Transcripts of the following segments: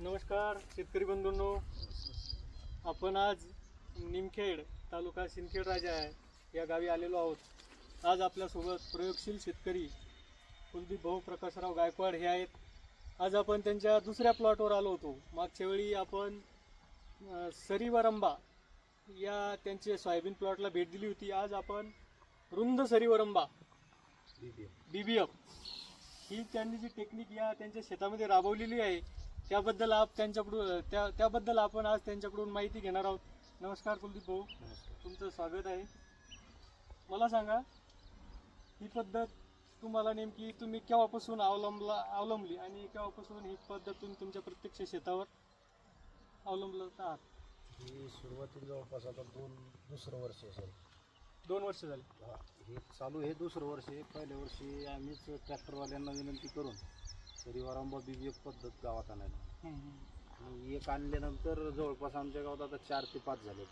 नमस्कार शेतकरी बंधूंनो. आपण आज निमखेड तालुका सिंदखेड राजा आहे या गावी आलेलो आहोत. आज आपल्यासोबत प्रयोगशील शेतकरी कुलदीप भाऊ प्रकाशराव गायकवाड हे आहेत. आज आपण त्यांच्या दुसऱ्या प्लॉटवर आलो होतो. मागच्या वेळी आपण सरीवरंबा या त्यांचे सोयाबीन प्लॉटला भेट दिली होती. आज आपण रुंद सरीवरंबा बी बी एफ ही त्यांनी जी टेक्निक या त्यांच्या शेतामध्ये राबवलेली आहे त्याबद्दल आप त्यांच्याकडून त्या त्याबद्दल आपण आज त्यांच्याकडून माहिती घेणार आहोत. नमस्कार कुलदीप भाऊ. तुमचं स्वागत आहे. मला सांगा ही पद्धत तुम्हाला नेमकी तुम्ही केव्हापासून अवलंबला अवलंबली आणि केव्हापासून ही पद्धत तुम्ही तुमच्या प्रत्यक्ष शेतावर अवलंबलत आहात? ही सुरुवातीला जवळपास आता दोन दुसरं वर्ष असेल दोन वर्ष झाले. हा, हे चालू हे दुसरं वर्ष. आहे पहिल्या वर्षी आम्हीच ट्रॅक्टरवाल्यांना विनंती करून बी बी एफ पद्धत गावात आणायला. आणि एक आणल्यानंतर जवळपास आमच्या गावात आता चार ते पाच झाले.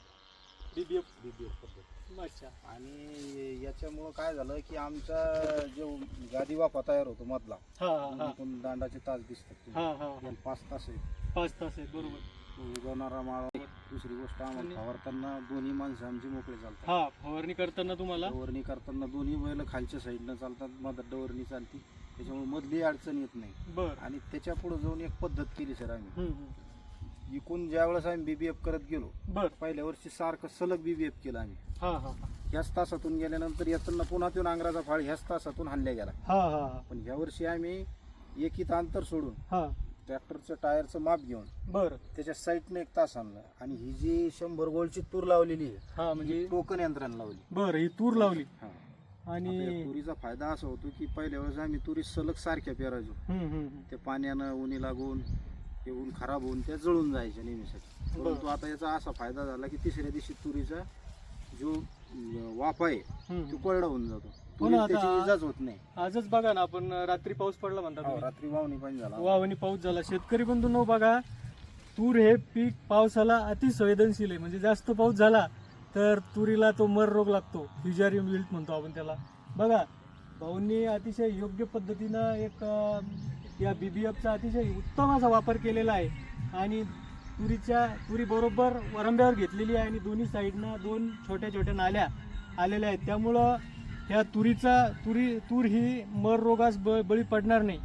बी बी एफ. बी बी एफ पद्धत. अच्छा. आणि याच्यामुळं काय झालं की आमचा जो गादी वाफा तयार होतो मधला हा हा. हा दोन्हीकडून दांडाचे तास दिसतात हा हा पाच तास आहे पाच तास आहे बरोबर. उगवणारा माळा दुसरी गोष्ट आम्हाला फवारताना दोन्ही माणसं आमची मोकळे चालतात. हा फवारणी करताना तुम्हाला? डवरणी करताना दोन्ही बैल खालच्या साईडनं चालतात मधात डवरणी चालती. त्याच्यामुळे मधली अडचण येत नाही. बर. आणि त्याच्या पुढे जाऊन एक पद्धत केली सर आम्ही. इकून ज्या वेळेस आम्ही बीबीएफ करत गेलो बर. पहिल्या वर्षी सारखं सलग बीबीएफ केलं आम्ही. हा हा. हा ह्याच तासातून गेल्यानंतर येताना पुन्हा तो नांगराचा फाळ ह्याच तासातून हाणल्या गेला. हा हा हा. पण ह्या वर्षी आम्ही एकीत अंतर सोडून हा. ट्रॅक्टरचं टायरचं माप घेऊन बर. त्याच्या साईडनं एक तास आणलं. आणि ही जी शंभर गोल्डची तूर लावलेली आहे हा म्हणजे ही टोकन यंत्राने लावली. बर ही तूर लावली. हा. आणि आता या तुरीचा फायदा असा होतो की पहिल्या वेळेस आम्ही तुरी सलग सारख्या पेरायचो. हम्म, हम्म, हम्म. त्या पाण्यानं उन्ही लागून ते ऊन खराब होऊन त्या जळून जायच्या नेहमीसाठी. परंतु आता याचा असा फायदा झाला की तिसऱ्या दिवशी तुरीचा जो अं, वाफा आहे हम्म. तो कोरडा होऊन जातो. हो ना, तुरीला त्याची आता- इजाच होत नाही. आजच बघा ना आपण रात्री पाऊस पडला म्हणता हो, तुम्ही. रात्री वावणी पण झाला. वावणी पाऊस झाला. शेतकरी बंधूंनो बघा तूर हे पीक पावसाला अति संवेदनशील आहे. म्हणजे जास्त पाऊस झाला तर तुरीला तो मर रोग लागतो. फ्युजारियम विल्ट म्हणतो आपण त्याला. बघा भाऊंनी अतिशय योग्य पद्धतीनं एक अं, या बी बी एफचा अतिशय उत्तम असा वापर केलेला आहे. आणि तुरीच्या तुरी बरोबर वरंब्यावर घेतलेली आहे आणि दोन्ही साईडनं दोन छोट्या छोट्या नाल्या आलेल्या आहेत. त्यामुळं ह्या तुरीचा तुरी तूर ही मर रोगास ब बळी पडणार नाही.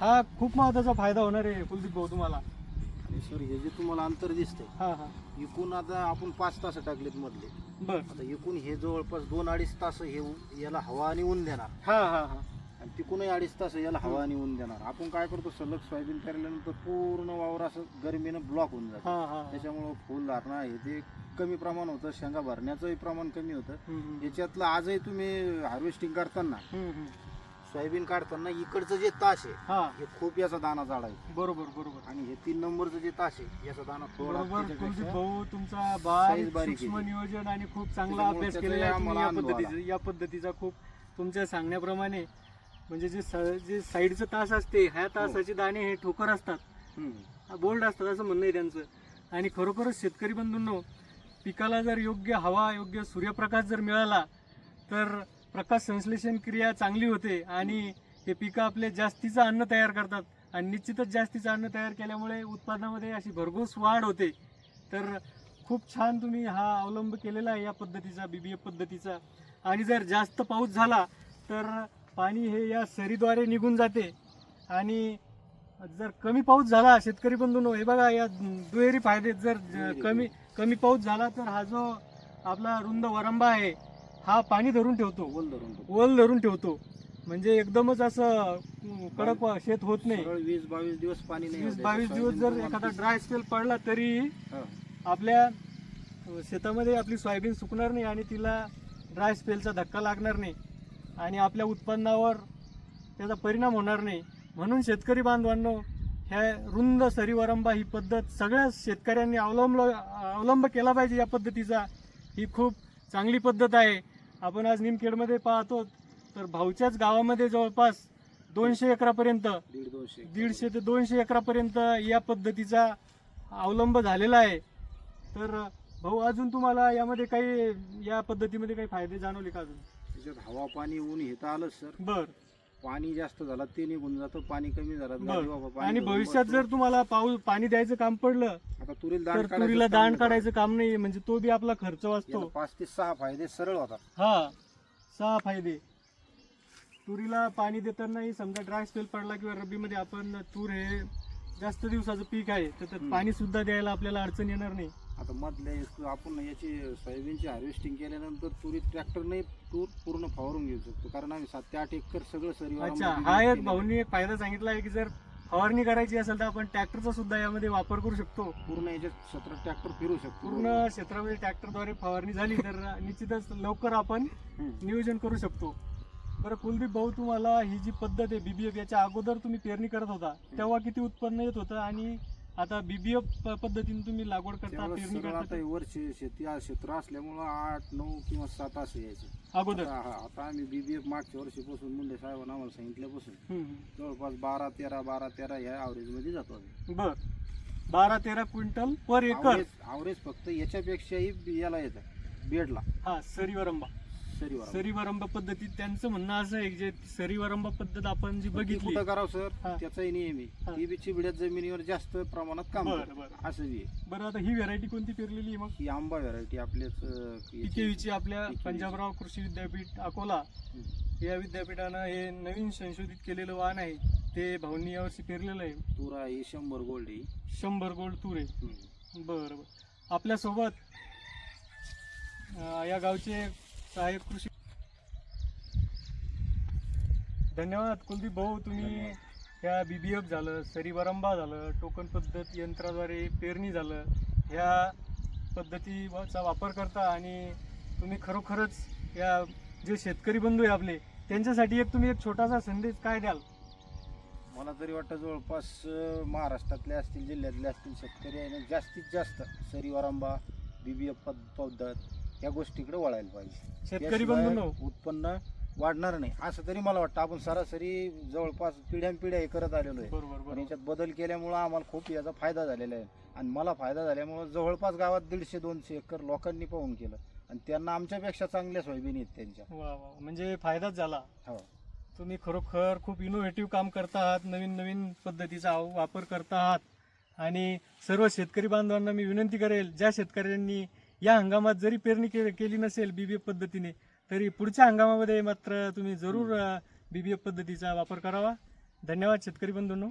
हा खूप महत्त्वाचा फायदा होणार आहे कुलदीप भाऊ तुम्हाला. आणि सर हे जे तुम्हाला अंतर दिसतंय हा हा. इकून आता आपण पाच तास टाकलेत मधले. बर. आता इकून हे जवळपास दोन अडीच तास हे उ- याला हवा आणि ऊन देणार. हा हा हा. आणि तिकूनही अडीच तास याला हवा आणि ऊन देणार. आपण काय करतो सलग सोयाबीन पेरल्यानंतर पूर्ण वावर असं गरमीनं ब्लॉक होऊन जातं. हा हा. त्याच्यामुळं फुल धारणा हे ते कमी प्रमाण होतं शेंगा भरण्याचंही प्रमाण कमी होतं. हम्म, हम्म. याच्यातलं आजही तुम्ही हार्वेस्टिंग करताना हम्म, हम्म. सोयाबीन काढताना इकडचं जे तास आहे हा. हे खूप याचा दाना जाड आहे. बरोबर बरोबर. आणि हे तीन नंबरचं जे तास आहे याचा दाना थोडा बरोबर. कुलदीप त्याच्यापेक्षा- भाऊ तुमचा बारीक बारीक सूक्ष्म. नियोजन आणि खूप चांगला त्याच्यामुळे अभ्यास त्याचा केलेला आहे. तुम्ही आम्हाला या अनुभव पद्धतीचा या पद्धतीचा खूप तुमच्या सांगण्याप्रमाणे म्हणजे जे स- जे साईडचं तास असते ह्या हो. तासाचे दाणे हे ठोकर असतात. हम्म. बोल्ड असतात असं म्हणणं आहे त्यांचं. आणि खरोखरच शेतकरी बंधूंनो पिकाला जर योग्य हवा योग्य सूर्यप्रकाश जर मिळाला तर प्रकाश संश्लेषण क्रिया चांगली होते आणि हे पिकं आपले जास्तीचं अन्न तयार करतात. आणि निश्चितच जास्तीचं अन्न तयार केल्यामुळे उत्पादनामध्ये अशी भरघोस वाढ होते. तर खूप छान तुम्ही हा अवलंब केलेला आहे या पद्धतीचा बी बी एफ पद्धतीचा. आणि जर जास्त पाऊस झाला तर पाणी हे या सरीद्वारे निघून जाते आणि जर कमी पाऊस झाला शेतकरी बंधूंनो हे बघा या दुहेरी फायदे जर कमी कमी पाऊस झाला तर हा जो आपला रुंद वरंबा आहे हा पाणी धरून ठेवतो ओल धरून. ओल धरून ठेवतो म्हणजे एकदमच असं कडक शेत होत नाही वीस बावीस दिवस पाणी नाही वीस. बावीस दिवस जर एखादा ड्राय स्पेल पडला तरी. आपल्या शेतामध्ये आपली सोयाबीन सुकणार नाही आणि तिला ड्राय स्पेलचा धक्का लागणार नाही आणि आपल्या उत्पन्नावर त्याचा परिणाम होणार नाही. म्हणून शेतकरी बांधवांनो ह्या रुंद सरीवरंबा ही पद्धत सगळ्या शेतकऱ्यांनी अवलंब अवलंब केला पाहिजे या पद्धतीचा. ही खूप चांगली पद्धत आहे. आपण आज निमखेडमध्ये पाहतो तर भाऊच्याच गावामध्ये जवळपास दोनशे एकरापर्यंत दोनशे दीडशे ते दोनशे एकरापर्यंत या पद्धतीचा अवलंब झालेला आहे. तर भाऊ अजून तुम्हाला यामध्ये काही या पद्धतीमध्ये काही फायदे जाणवले का अजून? त्याच्यात हवा पाणी ऊन हे तर आलंच सर. बर. पाणी जास्त झालं ते निघून जातं पाणी कमी झालं. बाबा पाणी आणि भरून भविष्यात. जर तुम्हाला पाऊस पाणी द्यायचं काम पडलं आता तुरीला तर काढायचं तुरीला काम दाण नाही. काढायचं काम नाही म्हणजे तो बी आपला खर्च याला वाचतो पाच ते सहा फायदे सरळ होतात. हा सहा फायदे. तुरीला पाणी देतानाही समजा ड्राय स्पेल पडला किंवा रब्बीमध्ये आपण तूर हे जास्त दिवसाचं पीक आहे तर त्यात. पाणी सुद्धा द्यायला आपल्याला अडचण येणार नाही. आता मधल्या आपण याची सोयाबीनची हार्वेस्टिंग केल्यानंतर तुरी ट्रॅक्टरने तूर पूर्ण फवारून घेऊ शकतो. कारण आम्ही सात ते आठ एकर सगळं सरी अच्छा हा एक भाऊनी एक फायदा सांगितला आहे की जर फवारणी करायची असेल तर आपण ट्रॅक्टरचा सुद्धा यामध्ये वापर करू शकतो. पूर्ण याच्यात क्षेत्रात ट्रॅक्टर फिरू शकतो. पूर्ण क्षेत्रामध्ये ट्रॅक्टरद्वारे फवारणी झाली तर निश्चितच लवकर आपण. नियोजन करू शकतो. बरं कुलदीप भाऊ तुम्हाला ही जी पद्धत आहे बीबीएफ याच्या अगोदर तुम्ही पेरणी करत होता तेव्हा किती उत्पन्न येत होतं आणि आता बीबीएफ पद्धतीने तुम्ही लागवड करता पेरणी सरळ करता हे वर्षी शेती क्षेत्र असल्यामुळं आठ नऊ किंवा सात असं यायचं. अगोदर? आता हा- आता आम्ही बीबीएफ मागच्या वर्षीपासून मुंडे साहेबांना आम्हाला सांगितल्यापासून. जवळपास बारा तेरा बारा तेरा ह्या ॲव्हरेजमध्ये जातो आम्ही. बर. बारा तेरा क्विंटल पर एकर? ॲव्हरेज फक्त याच्यापेक्षाही याला येतं बेडला. हा सरीवरंबा सरीवर सरीवरंबा पद्धतीत त्यांचं म्हणणं असं आहे की जे सरीवरंबा पद्धत आपण जी बघितली कुठं करावं सर हा. त्याचाही नियम हा. आहे ती बी चिबड्यात जमिनीवर जास्त प्रमाणात काम करतं. असं बी आहे. बरं आता ही व्हेरायटी कोणती पेरलेली आहे मग ही आंबा व्हरायटी आपल्याच अं, याची- पिकेवीची आपल्या PKV. पंजाबराव कृषी विद्यापीठ अकोला. या विद्यापीठानं हे नवीन संशोधित केलेलं वाहन आहे ते भाऊंनी यावर्षी पेरलेलं आहे तुरा ही शंभर गोल्ड आहे शंभर गोल्ड तूर आहे हम्म. बरं बरं आपल्यासोबत अं, या गावचे सहाय्यक कृषी धन्यवाद कुलदीप भाऊ. तुम्ही. ह्या बी बी एफ झालं सरीवरंबा झालं टोकन पद्धत यंत्राद्वारे पेरणी झालं. ह्या पद्धतीचा वापर करता आणि तुम्ही खरोखरच या जे शेतकरी बंधू आहे आपले त्यांच्यासाठी एक तुम्ही एक छोटासा संदेश काय द्याल? मला तरी वाटतं जवळपास महाराष्ट्रातले असतील जिल्ह्यातले असतील शेतकरी आहे ना जास्तीत जास्त सरीवारांबा बीबीएफ पद्धत या गोष्टीकडे वळायला पाहिजे. शेतकरी बंधूंनो. उत्पन्न वाढणार नाही. असं तरी मला वाटतं आपण सरासरी जवळपास पिढ्यानपिढ्या हे करत आलेलो आहे. बरोबर याच्यात बदल केल्यामुळं आम्हाला खूप याचा फायदा झालेला आहे. आणि मला फायदा झाल्यामुळं जवळपास गावात दीडशे दोनशे एकर लोकांनी पाहून केलं. आणि त्यांना आमच्यापेक्षा चांगल्या सोयाबीन आहेत त्यांच्या. म्हणजे फायदाच झाला. हो. तुम्ही खरोखर खूप इनोव्हेटिव्ह काम करता आहात नवीन नवीन पद्धतीचा वापर करता आहात. आणि सर्व शेतकरी बांधवांना मी विनंती करेल ज्या शेतकऱ्यांनी या हंगामात जरी पेरणी के- केली नसेल बीबीएफ पद्धतीने तरी पुढच्या हंगामामध्ये मात्र तुम्ही जरूर बीबीएफ पद्धतीचा वापर करावा. धन्यवाद शेतकरी बंधूंनो.